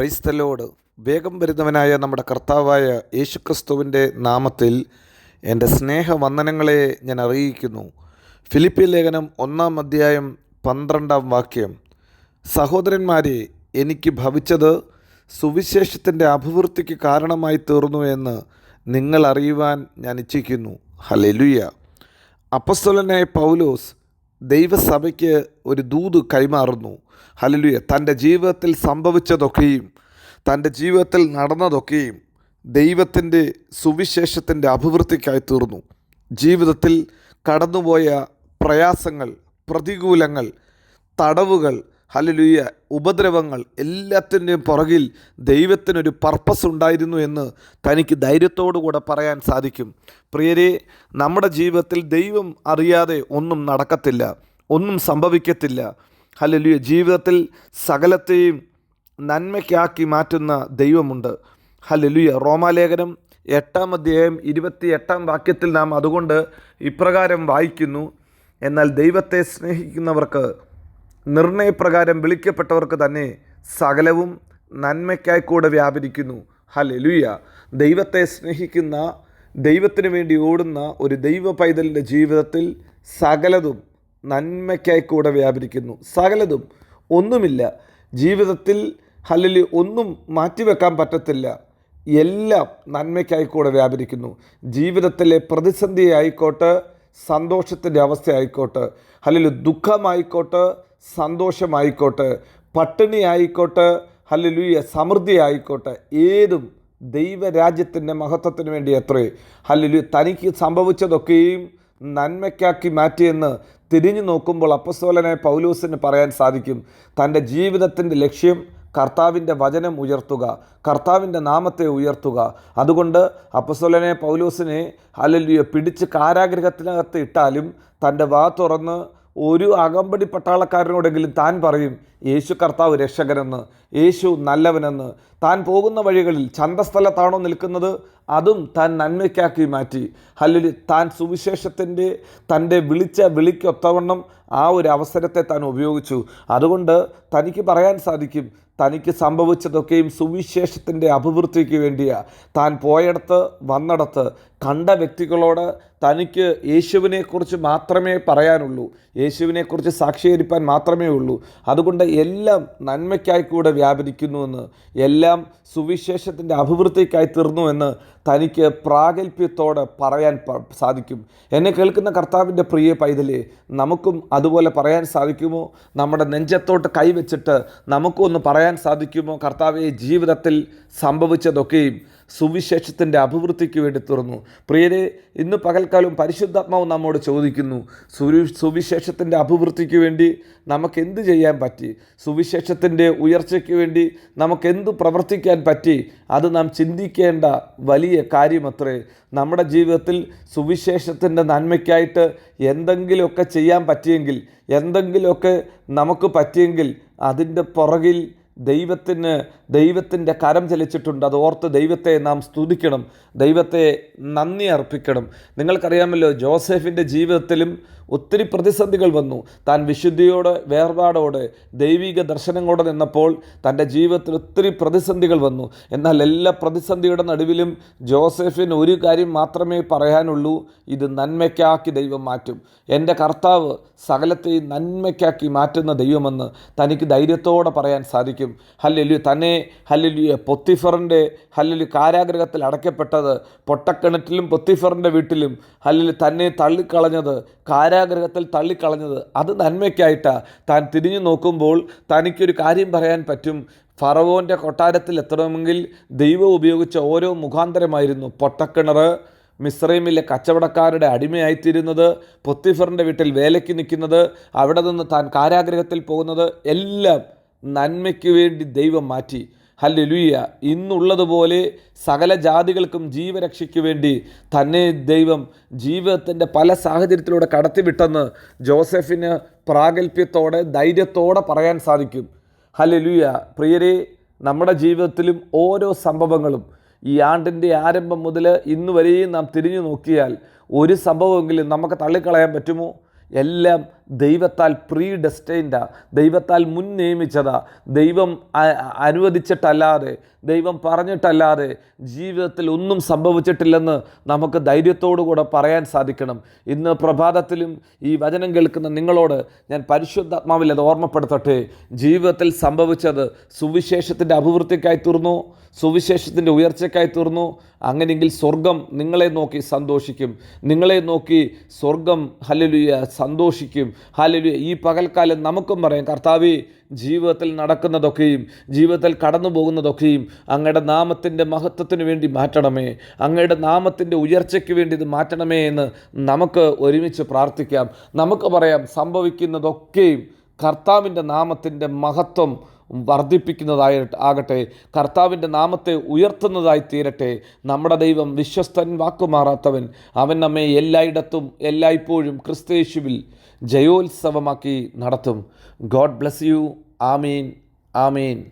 Praise the Lord വേഗം വരുന്നവനായ നമ്മുടെ കർത്താവായ യേശുക്രിസ്തുവിന്റെ നാമത്തിൽ എന്റെ സ്നേഹവന്ദനങ്ങളെ ഞാൻ അറിയിക്കുന്നു. ഫിലിപ്പി ലേഖനം ഒന്നാം അധ്യായം പന്ത്രണ്ടാം വാക്യം. സഹോദരന്മാരെ എനിക്ക് ഭവിച്ചത് സുവിശേഷത്തിന്റെ അഭിവൃദ്ധിക്ക് കാരണമായി തീർന്നു എന്ന് നിങ്ങൾ അറിയുവാൻ ഞാൻ ഇച്ഛിക്കുന്നു. ഹലെലുയ അപ്പസ്തോലനായ പൗലോസ് ദൈവസഭയ്ക്ക് ഒരു ദൂത് കൈമാറുന്നു. ഹലലുയ തന്റെ ജീവിതത്തിൽ സംഭവിച്ചതൊക്കെയും തന്റെ ജീവിതത്തിൽ നടന്നതൊക്കെയും ദൈവത്തിന്റെ സുവിശേഷത്തിന്റെ അഭിവൃദ്ധിക്കായി തീർന്നു. ജീവിതത്തിൽ കടന്നുപോയ പ്രയാസങ്ങൾ പ്രതികൂലങ്ങൾ തടവുകൾ ഹലലുയ ഉപദ്രവങ്ങൾ എല്ലാത്തിന്റെയും പുറകിൽ ദൈവത്തിനൊരു പർപ്പസ് ഉണ്ടായിരുന്നു എന്ന് തനിക്ക് ധൈര്യത്തോടുകൂടെ പറയാൻ സാധിക്കും. പ്രിയരെ നമ്മുടെ ജീവിതത്തിൽ ദൈവം അറിയാതെ ഒന്നും നടക്കത്തില്ല ഒന്നും സംഭവിക്കത്തില്ല. ഹലലുയ ജീവിതത്തിൽ സകലത്തെയും നന്മയ്ക്കാക്കി മാറ്റുന്ന ദൈവമുണ്ട്. ഹലലുയ റോമാലേഖനം എട്ടാം അധ്യായം ഇരുപത്തി എട്ടാം വാക്യത്തിൽ നാം അതുകൊണ്ട് ഇപ്രകാരം വായിക്കുന്നു എന്നാൽ ദൈവത്തെ സ്നേഹിക്കുന്നവർക്ക് നിർണയപ്രകാരം വിളിക്കപ്പെട്ടവർക്ക് തന്നെ സകലവും നന്മയ്ക്കായി കൂടെ വ്യാപരിക്കുന്നു. ഹലലുയ ദൈവത്തെ സ്നേഹിക്കുന്ന ദൈവത്തിന് വേണ്ടി ഓടുന്ന ഒരു ദൈവ പൈതലിന്റെ ജീവിതത്തിൽ സകലതും നന്മയ്ക്കായി കൂടെ വ്യാപരിക്കുന്നു. സകലതും ഒന്നുമില്ല. ജീവിതത്തിൽ ഹലലി ഒന്നും മാറ്റിവെക്കാൻ പറ്റത്തില്ല. എല്ലാം നന്മയ്ക്കായി കൂടെ വ്യാപരിക്കുന്നു. ജീവിതത്തിലെ പ്രതിസന്ധി ആയിക്കോട്ടെ സന്തോഷത്തിന്റെ അവസ്ഥ ആയിക്കോട്ടെ അല്ലെങ്കിൽ ദുഃഖമായിക്കോട്ടെ സന്തോഷമായിക്കോട്ടെ പട്ടിണി ആയിക്കോട്ടെ ഹല്ലുലൂയ സമൃദ്ധി ആയിക്കോട്ടെ ഏതും ദൈവരാജ്യത്തിന്റെ മഹത്വത്തിന് വേണ്ടി എത്രേ ഹല്ലുലു തനിക്ക് സംഭവിച്ചതൊക്കെയും നന്മയ്ക്കാക്കി മാറ്റിയെന്ന് തിരിഞ്ഞു നോക്കുമ്പോൾ അപ്പസ്തോലനായ പൗലൂസിന് പറയാൻ സാധിക്കും. തന്റെ ജീവിതത്തിന്റെ ലക്ഷ്യം കർത്താവിന്റെ വചനം ഉയർത്തുക കർത്താവിന്റെ നാമത്തെ ഉയർത്തുക. അതുകൊണ്ട് അപ്പസോലനെ പൗലൂസിനെ അല്ലെ പിടിച്ച് കാരാഗ്രഹത്തിനകത്ത് ഇട്ടാലും തന്റെ വാ തുറന്ന് ഒരു അകമ്പടി പട്ടാളക്കാരനോടെങ്കിലും താൻ പറയും യേശു കർത്താവ് രക്ഷകനെന്ന് യേശു നല്ലവനെന്ന്. താൻ പോകുന്ന വഴികളിൽ ചന്തസ്ഥലത്താണോ നിൽക്കുന്നത്? അതും താൻ നന്മയ്ക്കാക്കി മാറ്റി. അല്ലെങ്കിൽ താൻ സുവിശേഷത്തിന്റെ തന്റെ വിളിച്ച വിളിക്കൊത്തവണ്ണം ആ ഒരു അവസരത്തെ താൻ ഉപയോഗിച്ചു. അതുകൊണ്ട് തനിക്ക് പറയാൻ സാധിക്കും തനിക്ക് സംഭവിച്ചതൊക്കെയും സുവിശേഷത്തിന്റെ അഭിവൃദ്ധിക്ക് വേണ്ടിയാണ് താൻ പോയടത്ത് വന്നിടത്ത് കണ്ട വ്യക്തികളോട് തനിക്ക് യേശുവിനെക്കുറിച്ച് മാത്രമേ പറയാനുള്ളൂ. യേശുവിനെക്കുറിച്ച് സാക്ഷീകരിപ്പാൻ മാത്രമേ ഉള്ളൂ. അതുകൊണ്ട് എല്ലാം നന്മയ്ക്കായി കൂടെ വ്യാപരിക്കുന്നുവെന്ന് എല്ലാം സുവിശേഷത്തിന്റെ അഭിവൃദ്ധിക്കായി തീർന്നുവെന്ന് തനിക്ക് പ്രാഗൽഭ്യത്തോടെ പറയാൻ സാധിക്കും. എന്നെ കേൾക്കുന്ന കർത്താവിന്റെ പ്രിയ പൈതലേ നമുക്കും അതുപോലെ പറയാൻ സാധിക്കുമോ? നമ്മുടെ നെഞ്ചത്തോട്ട് കൈവച്ചിട്ട് നമുക്കും ഒന്ന് പറയാൻ സാധിക്കുമോ? കർത്താവെ ജീവിതത്തിൽ സംഭവിച്ചതൊക്കെയും സുവിശേഷത്തിന്റെ അഭിവൃദ്ധിക്ക് വേണ്ടി തുറന്നു. പ്രിയരെ ഇന്ന് പകൽക്കാലം പരിശുദ്ധാത്മാവ് നമ്മോട് ചോദിക്കുന്നു സുവിശേഷത്തിന്റെ അഭിവൃദ്ധിക്ക് വേണ്ടി നമുക്ക് എന്ത് ചെയ്യാൻ പറ്റി? സുവിശേഷത്തിന്റെ ഉയർച്ചയ്ക്ക് വേണ്ടി നമുക്ക് എന്ത് പ്രവർത്തിക്കാൻ പറ്റി? അത് നാം ചിന്തിക്കേണ്ട വലിയ കാര്യമത്രേ. നമ്മുടെ ജീവിതത്തിൽ സുവിശേഷത്തിന്റെ നന്മയ്ക്കായിട്ട് എന്തെങ്കിലുമൊക്കെ ചെയ്യാൻ പറ്റിയെങ്കിൽ എന്തെങ്കിലുമൊക്കെ നമുക്ക് പറ്റിയെങ്കിൽ അതിന്റെ പുറകിൽ ദൈവത്തിന് ദൈവത്തിന്റെ കരം ചലിച്ചിട്ടുണ്ട്. അത് ഓർത്ത് ദൈവത്തെ നാം സ്തുതിക്കണം. ദൈവത്തെ നന്ദി അർപ്പിക്കണം. നിങ്ങൾക്കറിയാമല്ലോ ജോസഫിന്റെ ജീവിതത്തിലും ഒത്തിരി പ്രതിസന്ധികൾ വന്നു. താൻ വിശുദ്ധിയോടെ വേർപാടോടെ ദൈവിക ദർശനങ്ങളോടെ നിന്നപ്പോൾ തന്റെ ജീവിതത്തിൽ ഒത്തിരി പ്രതിസന്ധികൾ വന്നു. എന്നാൽ എല്ലാ പ്രതിസന്ധിയുടെ നടുവിലും ജോസഫിന് ഒരു കാര്യം മാത്രമേ പറയാനുള്ളൂ. ഇത് നന്മയ്ക്കാക്കി ദൈവം മാറ്റും. എന്റെ കർത്താവ് സകലത്തെയും നന്മയ്ക്കാക്കി മാറ്റുന്ന ദൈവമെന്ന് തനിക്ക് ധൈര്യത്തോടെ പറയാൻ സാധിക്കും. ഹല്ലലു തന്നെ ഹല്ലലു പൊത്തിഫറിന്റെ ഹല്ലലു കാരാഗ്രഹത്തിൽ അടയ്ക്കപ്പെട്ടത് പൊട്ടക്കിണറ്റിലും പൊത്തിഫറിന്റെ വീട്ടിലും ഹല്ലലു തന്നെ തള്ളിക്കളഞ്ഞത് കാരാഗ്രഹത്തിൽ തള്ളിക്കളഞ്ഞത്. അത് നന്മയ്ക്കായിട്ടാണ് താൻ തിരിഞ്ഞു നോക്കുമ്പോൾ തനിക്കൊരു കാര്യം പറയാൻ പറ്റും. ഫറവോന്റെ കൊട്ടാരത്തിൽ എത്തണമെങ്കിൽ ദൈവം ഉപയോഗിച്ച ഓരോ മുഖാന്തരമായിരുന്നു പൊട്ടക്കിണർ മിസ്രൈമിലെ കച്ചവടക്കാരുടെ അടിമയായിത്തീരുന്നത് പൊത്തിഫറിന്റെ വീട്ടിൽ വേലയ്ക്ക് നിൽക്കുന്നത് അവിടെ നിന്ന് താൻ കാരാഗ്രഹത്തിൽ പോകുന്നത് എല്ലാം നന്മയ്ക്ക് വേണ്ടി ദൈവം മാറ്റി. ഹല്ലുലുയ്യ ഇന്നുള്ളതുപോലെ സകല ജാതികൾക്കും ജീവരക്ഷയ്ക്ക് വേണ്ടി തന്നെ ദൈവം ജീവിതത്തിന്റെ പല സാഹചര്യത്തിലൂടെ കടത്തിവിട്ടെന്ന് ജോസഫിന് പ്രാഗൽഭ്യത്തോടെ ധൈര്യത്തോടെ പറയാൻ സാധിക്കും. ഹല്ലുലുയ്യ പ്രിയരെ നമ്മുടെ ജീവിതത്തിലും ഓരോ സംഭവങ്ങളും ഈ ആണ്ടിന്റെ ആരംഭം മുതൽ ഇന്ന് വരെയും നാം തിരിഞ്ഞു നോക്കിയാൽ ഒരു സംഭവമെങ്കിലും നമുക്ക് തള്ളിക്കളയാൻ പറ്റുമോ? എല്ലാം ദൈവത്താൽ പ്രീ ഡെസ്റ്റൈൻഡാ ദൈവത്താൽ മുൻ നിയമിച്ചതാ ദൈവം അനുവദിച്ചിട്ടല്ലാതെ ദൈവം പറഞ്ഞിട്ടല്ലാതെ ജീവിതത്തിൽ ഒന്നും സംഭവിച്ചിട്ടില്ലെന്ന് നമുക്ക് ധൈര്യത്തോടു കൂടെ പറയാൻ സാധിക്കണം. ഇന്ന് പ്രഭാതത്തിലും ഈ വചനം കേൾക്കുന്ന നിങ്ങളോട് ഞാൻ പരിശുദ്ധാത്മാവിൽ അത് ഓർമ്മപ്പെടുത്തട്ടെ. ജീവിതത്തിൽ സംഭവിച്ചത് സുവിശേഷത്തിന്റെ അഭിവൃദ്ധിക്കായി തീർന്നു സുവിശേഷത്തിന്റെ ഉയർച്ചയ്ക്കായി തീർന്നു. അങ്ങനെയെങ്കിൽ സ്വർഗം നിങ്ങളെ നോക്കി സന്തോഷിക്കും. നിങ്ങളെ നോക്കി സ്വർഗം ഹലലുയ സന്തോഷിക്കും. ഹാലലു ഈ പകൽക്കാലം നമുക്കും പറയാം കർത്താവേ ജീവിതത്തിൽ നടക്കുന്നതൊക്കെയും ജീവിതത്തിൽ കടന്നു പോകുന്നതൊക്കെയും അങ്ങയുടെ നാമത്തിന്റെ മഹത്വത്തിന് വേണ്ടി മാറ്റണമേ അങ്ങയുടെ നാമത്തിന്റെ ഉയർച്ചയ്ക്ക് വേണ്ടി ഇത് മാറ്റണമേ എന്ന് നമുക്ക് ഒരുമിച്ച് പ്രാർത്ഥിക്കാം. നമുക്ക് പറയാം സംഭവിക്കുന്നതൊക്കെയും കർത്താവിന്റെ നാമത്തിന്റെ മഹത്വം വർദ്ധിപ്പിക്കുന്നതായി ആകട്ടെ കർത്താവിന്റെ നാമത്തെ ഉയർത്തുന്നതായി തീരട്ടെ നമ്മുടെ ദൈവം വിശ്വസ്തൻ വാക്കുമാറാത്തവൻ. അവൻ നമ്മെ എല്ലായിടത്തും എല്ലായ്പ്പോഴും ക്രിസ്തയേശുവിൽ ജയോത്സവമാക്കി നടത്തും. God bless you. Amin. Amin.